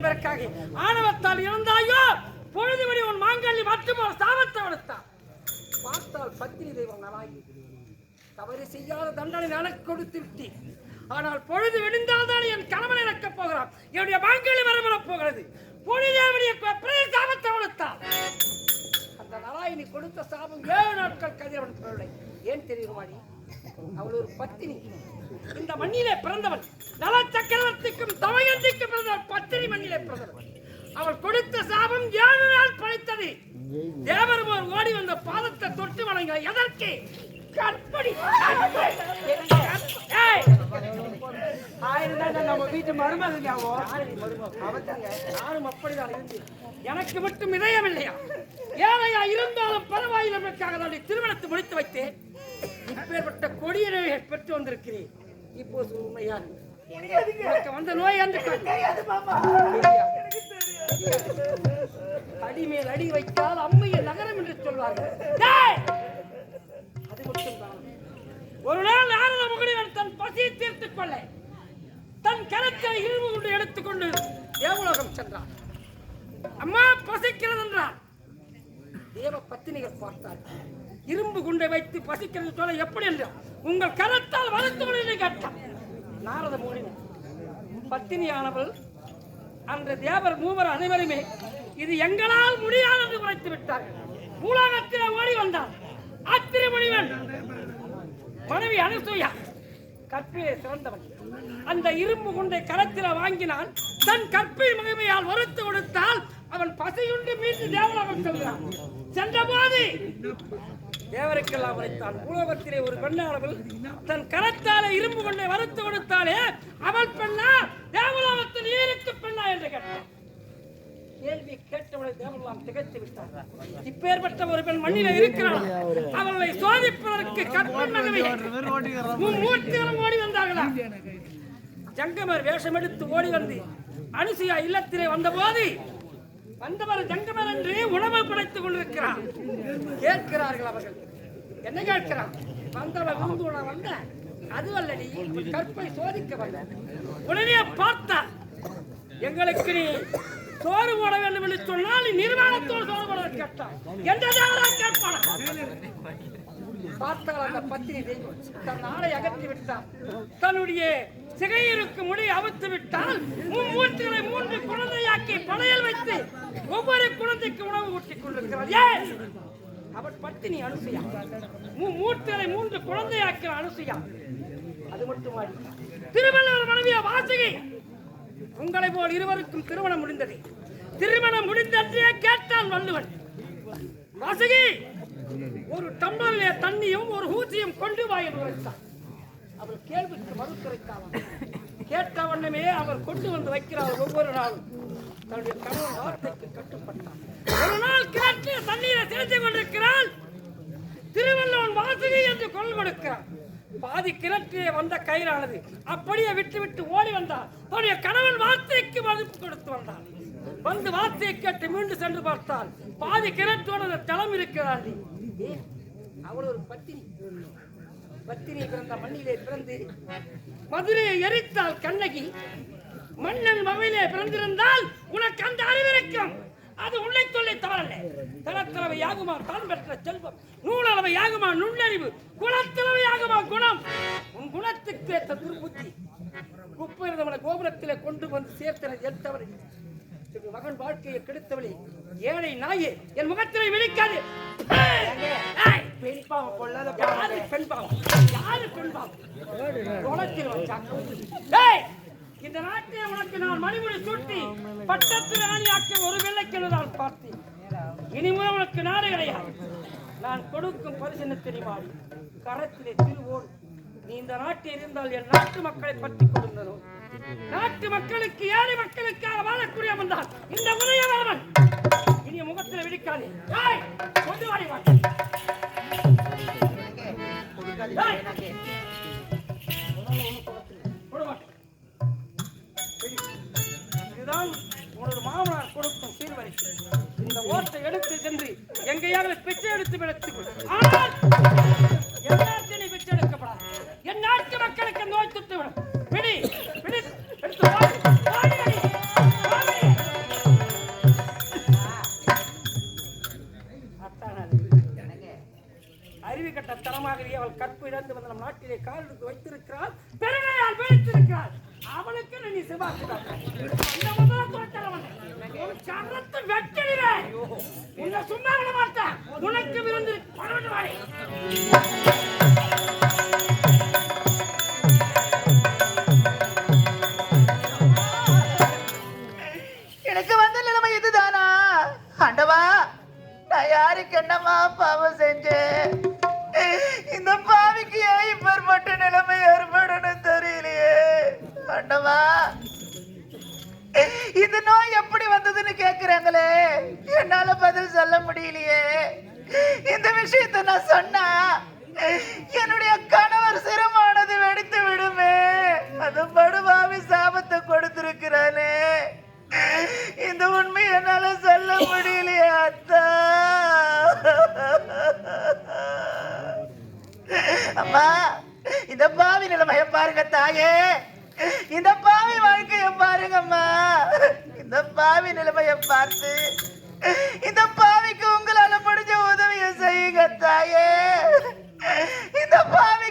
என்பதற்காக ஆணவத்தால் இருந்தாயோ பொழுதுபடி உன் மாங்கல்லி மட்டும் ஒரு சாபத்தை வளர்த்தான் பார்த்தால் பத்தினி தெய்வம் நலாயி. தவறு செய்யாத தண்டனை எனக்கு கொடுத்து விட்டேன் ஆனால் பொழுது விடிந்தால் தான் என் கணவன் இறக்கப் போகிறான். என்னுடைய மாங்கல்லி வரவிடப் போகிறது. பொழுதேவடைய சாபத்தை வளர்த்தான் அந்த நலாயினி கொடுத்த சாபம் ஏழு நாட்கள் கதிரவன் பிள்ளை ஏன் தெரியுமாடி அவள் ஒரு பத்தினி. இந்த மண்ணிலே பிறந்தவன் நல சக்கரவர்த்திக்கும் தமயந்திக்கும் பிறந்தவன் பத்திரி மண்ணிலே பிறந்தவன். அவள் கொடுத்த சாபம் ஏழு நாள் பழித்தது. தேவருமார் ஓடி வந்த பாதத்தை தொட்டு வணங்க எதற்கு? கற்படி. நம்ம வீட்டு அப்படிதான் எனக்கு மட்டும் இதயம் இல்லையா ஏழையா இருந்தாலும் பரவாயில்லை திருமணத்தை முடித்து வைத்தேன். இப்பேற்பட்ட கொடிய பெற்று வந்திருக்கிறேன். இப்போ உனக்கு வந்த நோய் என்று அடிமேல் அடி வைத்தால் அம்மையை நகரம் என்று சொல்வார்கள்! அது மட்டும்தான் ஒரு நாள் நாரத முகனிவன் தன் பசியை தீர்த்துக் கொள்ள தன் கரத்தை இரும்பு கொண்டு எடுத்துக்கொண்டு தேவலோகம் சென்றான். அம்மா பசிக்கிறது பத்தினிகள் பார்த்தார் இரும்பு குண்டை வைத்து பசிக்கிறது சொல்ல எப்படி என்று உங்கள் கரத்தால் வளர்த்து கொண்டு கேட்டான் நாரத முனிவன் பத்தினியானவள் அந்த தேவர் மூவர் அனைவருமே இது எங்களால் முடியாது என்று உரைத்து விட்டார்கள் மூலகத்தில் ஓடி வந்தார். அத்திரி முனிவன் மனைவி அனுசூயா கற்பிலே சிறந்தவன். அந்த இரும்பு குண்டை கரத்தில் வாங்கினான். தன் கற்பின் மகிமையால் வறுத்து கொடுத்தால் அவன் பசையுண்டு மீண்டு தேவலோகம் செல்கிறான். சென்றபோது. தேவருக்கெல்லாம் உரைத்தான் பூலோகத்திலே ஒரு பெண்ணானவள் தன் கரத்தாலே இரும்பு கொண்டை வறுத்து கொடுத்தாலே அவள் பெண்ணா? தேவலோகத்தில் ஈருக்கு பெண்ணா என்று கேட்டான். கேள்வி கேட்டவளை தேவலாம் திகைத்து விட்டார் இப்பேற்பட்ட ஒரு பெண் மண்ணில இருக்கிறாள். அவளை சோதிப்பதற்கு கற்பன் மூர்த்திகளும் ஓடி வந்தார்களா? ஜங்கமர் வேஷம் எடுத்து ஓடி வந்து அனுசியா இல்லத்திலே வந்தபோது வந்தவர் ஜங்கமர் என்று உணவு படைத்துக் கொண்டிருக்கிறார். கேட்கிறார்கள் அவர்கள். என்ன கேட்கிறான் வந்தவர் விருந்து உணவு வந்த அதுவல்ல நீ கற்பை சோதிக்க வந்த. உடனே பார்த்த எங்களுக்கு நீ சோறு போட வேண்டும் என்று சொன்னால் நிர்வாணத்தோடு சோறு போட கேட்டான் என்றதாக கேட்பான? பார்த்தால் அந்த பத்தினி தெய்வம். தன் ஆடை அகற்றி விட்டார் தன்னுடைய சிகையிருக்கு முடி அவித்து விட்டால் மூர்த்திகளை மூன்று குழந்தையாக்கி படையல் வைத்து ஒவ்வொரு குழந்தைக்கு உணவு ஊட்டிக் கொண்டிருக்கிறார். ஏன் அவர் பத்தினி அனுசுயா. மூ- மூர்த்திகளை மூன்று குழந்தையாக்கிற அனுசுயா. அது மட்டுமா திருமணம் மனைவிய வாசகி உங்களை போல் இருவருக்கும் திருமணம் முடிந்தது. திருமணம் முடிந்தன்றே கேட்டான் வள்ளுவன். வாசகி! ஒரு டம்ளரிலே தண்ணியும் ஒரு ஊசியும் கொண்டு வாயில் என்று உரைத்தார் அவள் கேள்விக்கு மறுத்துரைத்தான். கேட்ட வண்ணமே அவர் கொண்டு வந்து வைக்கிறார் ஒவ்வொரு நாளும். தன்னுடைய கணவன் வார்த்தைக்கு கட்டுப்பட்டான். ஒரு நாள் கிணற்றில் தண்ணீரை சேர்த்து கொண்டிருக்கிறாள். திருவள்ளுவன் வாசுகி என்று கொள் கொடுக்கிறான். பாதி கிணற்றிலே வந்த கயிறானது அப்படியே விட்டு விட்டு ஓடி வந்தார் தன்னுடைய கணவன் வார்த்தைக்கு மதிப்பு கொடுத்து வந்தார் வந்து வார்த்தையை கேட்டு மீண்டும் சென்று பார்த்தால் பாதி கிணற்றோட தளம் இருக்கிறார் அவள் ஒரு பத்தினி. பத்தினி பிறந்த மண்ணிலே பிறந்து மதுரையை எரித்தால் கண்ணகி மன்னன் மகளிலே பிறந்திருந்தால் உனக்கு அந்த அறிவிருக்கும் அது உள்ளே தொல்லை தவறல்ல தனத்தளவை யாகுமா தான் பெற்ற செல்வம்? நூலளவை யாகுமா நுண்ணறிவு? குணத்தளவை யாகுமா குணம்? உன் குணத்துக்கு ஏற்ற துர்புத்தி. குப்பிருந்தவனை கோபுரத்திலே கொண்டு வந்து சேர்த்தனை எடுத்தவனை மகன் வாழ்க்கையை கெடுத்தவளே. ஏழை நாயே என் முகத்திலே விழிக்காது! பெண் பாவம் கொள்ளாத யாரு பெண் பாவம்? யாரு பெண் பாவம்? இந்த நாட்டிலே உனக்கு நான் மணிமுடி சூட்டி பட்டத்து ராணியாக்க ஒரு வெள்ளைக்கிழமை நான் பார்த்தேன் இனிமுறை உனக்கு நாடு கிடையாது. நான் கொடுக்கும் பரிசு என்ன தெரியுமா கரத்திலே திருவோடு நீ இந்த நாட்டில் இருந்தால் என் நாட்டு மக்களை பற்றி கொடுந்ததோ நாட்டு மக்களுக்கு ஏழை மக்களுக்காக வாழக்கூடிய வந்தால் இந்த உதயவரவன் எங்கையாக பிச்சை எடுத்து விடுத்து ஆனால் எல்லாத்தினை பிச்சை எடுக்கப்படாது என் நாட்டு மக்களுக்கு நோய் துத்து விடும் பிடி பிடி அறிவு கட்ட தரமாகவே அவள் கற்பு இழந்து வந்த நம் நாட்டிலே கால் எடுத்து வைத்திருக்கிறாள். பெருமையால் வீழ்த்திருக்கிறாள் அவளுக்கு நீ சிவாசிதான் கரத்து வெட்டிடுவேன் உன்னை சும்மா விட மாட்டேன். உனக்கு விருந்து பரவிட்டு வாய் இந்த விஷயத்தை நான் சொன்னா என்னுடைய கணவர் சிரமானது வெடித்து விடுமே. அது படுபாவி சாபத்தை கொடுத்திருக்கிறானே. இந்த உண்மை என்னால சொல்ல முடியலையே அத்தா. அம்மா இந்த பாவி நிலைமைய பாருங்க தாயே. இந்த பாவி வாழ்க்கைய பாருங்கம்மா. இந்த பாவி நிலைமைய பார்த்து இந்த பாவிக்கு கத்தாயே இந்த பாவி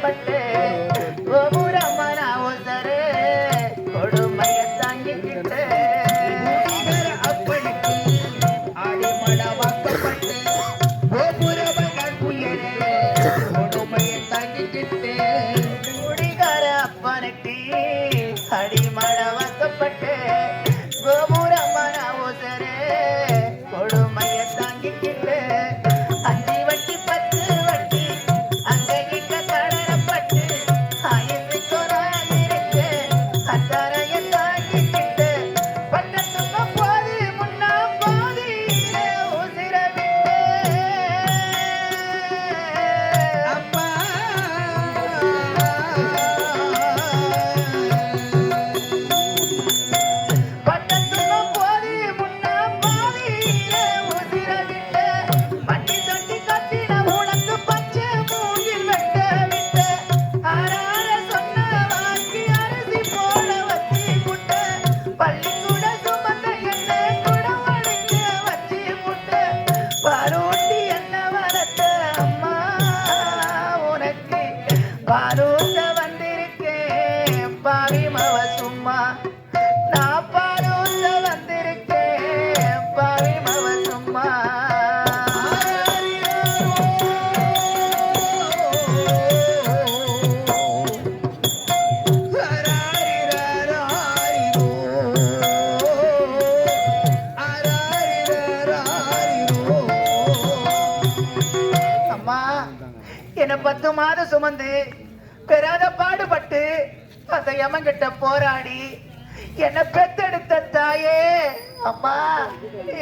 வாக்கப்பட்டு பத்து மாதம் சுமந்து பெறாத பாடுபட்டு அந்த யமங்கிட்ட போராடி என்ன பெத்தெடுத்த தாயே. அம்மா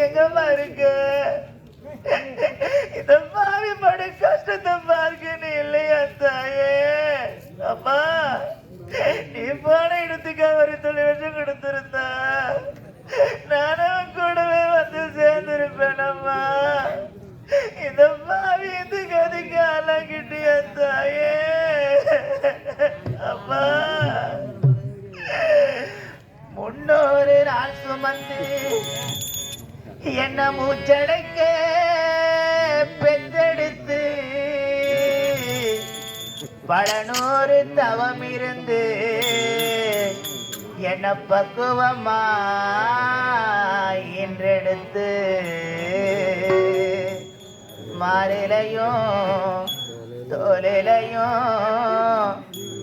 எங்கம்மா இருக்கு இந்த பாவி படு கஷ்டத்தை பார்க்கணும் இல்லையா தாயே? அம்மா நீ போன இடத்துக்கு அவர் தொலை வருஷம் கொடுத்துருந்தா. நானும் கூடவே வந்து சேர்ந்திருப்பேனம்மா இந்த பாவி கதிக்க கதிக்கு தாயே அம்மா முன்னோரு நாள் சுமந்து என்ன மூச்சடைக்க பெத்தெடுத்து பல தவம் இருந்து என்ன பக்குவமா என்றெடுத்து மாறிலையும் தோலிலையும்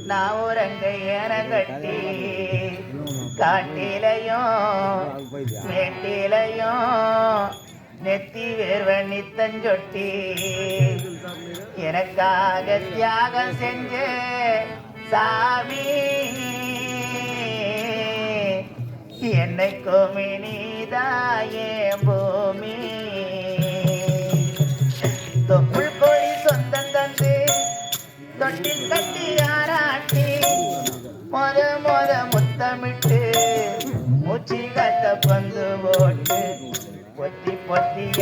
நான் உறங்க கட்டி காட்டிலையும் மேட்டிலையும் நெத்தி வேர்வண்ணி தஞ்சொட்டி எனக்காக தியாகம் செஞ்ச சாமி என்னைக்கும் இனிதாயே போ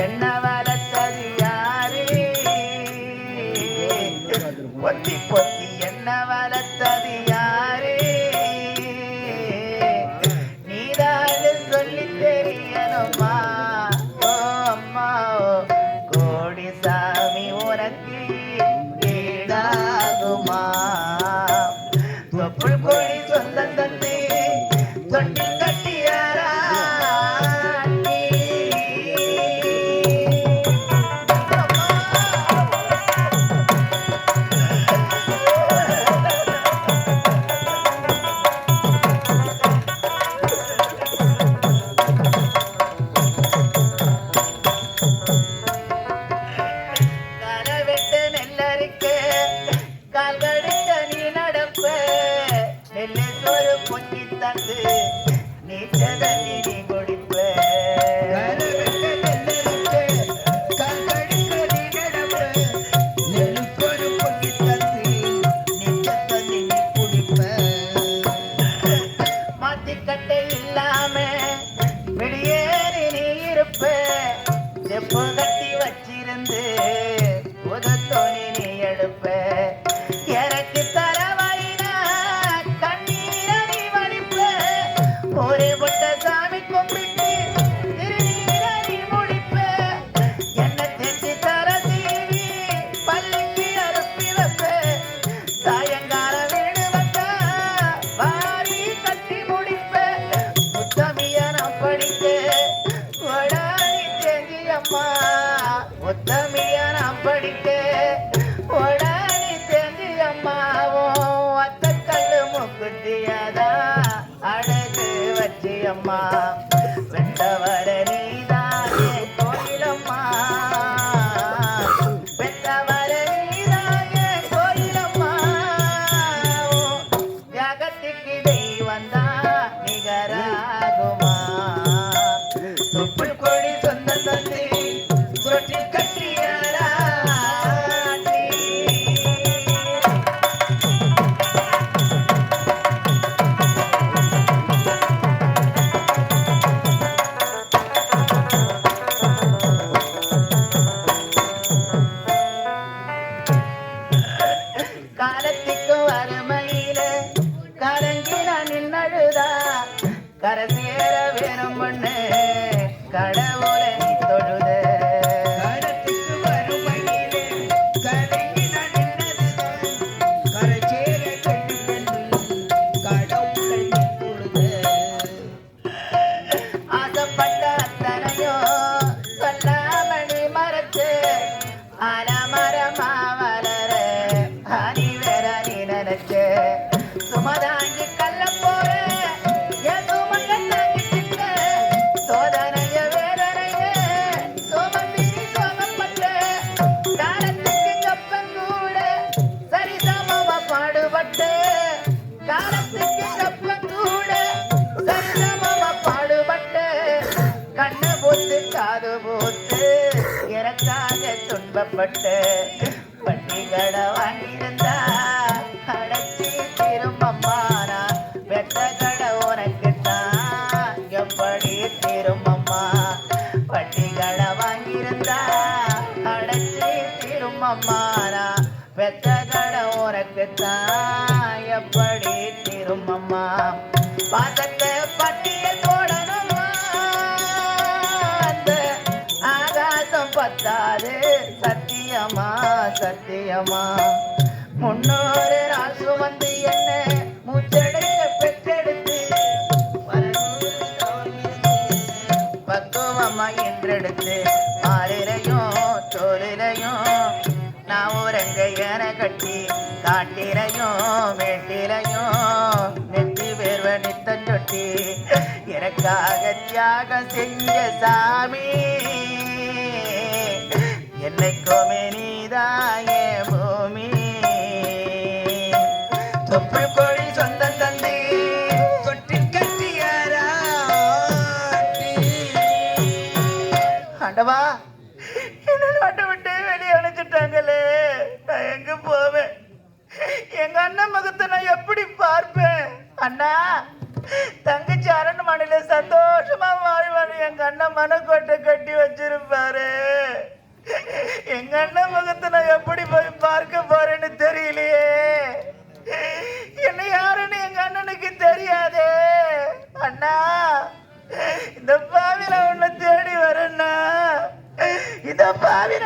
என்ன வளர்த்தது யாரு? பொத்தி பொத்தி என்ன வளர்த்தது யாரு? நீதான் சொல்லி தெரியணுமா? அம்மா கோடி சாமி உனக்கு ஈடாகுமா தொப்புள் கோடி சொந்தம் தந்தே தொட்டி my செஞ்ச சாமி என்னைக்குமே நீதாய பூமி. தொப்புள் கோழி சொந்தம் தந்து. தொட்டில் கட்டியாராட்டி ஆண்டவா என்ன நாட்டை விட்டு வெளியே அணைச்சிட்டாங்களே நான் எங்க போவேன். எங்க அண்ணன் முகத்தை நான் எப்படி பார்ப்பேன்? அண்ணா வாழ்க்கையில சந்தோஷமா வாழ்வான்னு எங்க அண்ணன் மனக்கோட்டை கட்டி வச்சிருப்பாரு. எங்க அண்ணன் முகத்தை நான் எப்படி போய் பார்க்க போறேன்னு தெரியலையே. என்ன யாருன்னு எங்க அண்ணனுக்கு தெரியாதே. அண்ணா இந்த பாவில உன்னை தேடி வரண்ணா இந்த பாவில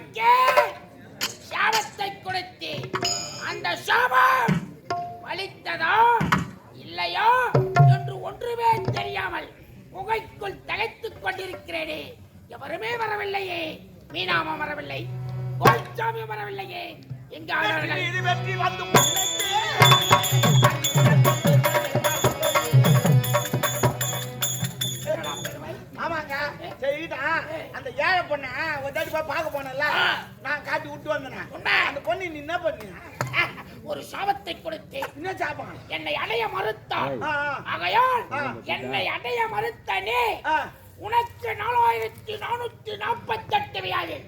வைக்க சாபத்தை கொடுத்து அந்த சாபம் பலித்ததோ இல்லையோ என்று ஒன்றுமே தெரியாமல் புகைக்குள் தகைத்துக் கொண்டிருக்கிறேனே. எவருமே வரவில்லையே. மீனாமா வரவில்லை. கோல்சாமி வரவில்லையே. எங்க ஆளுநர்கள் ஒரு சாபத்தை கொடுத்து என்ன சாபம்? என்னை அடைய மறுத்தான் ஆகையால் என்னை அடைய மறுத்தனே. உனக்கு நாலாயிரத்தி நானூத்தி நாற்பத்தி எட்டு வியாதி.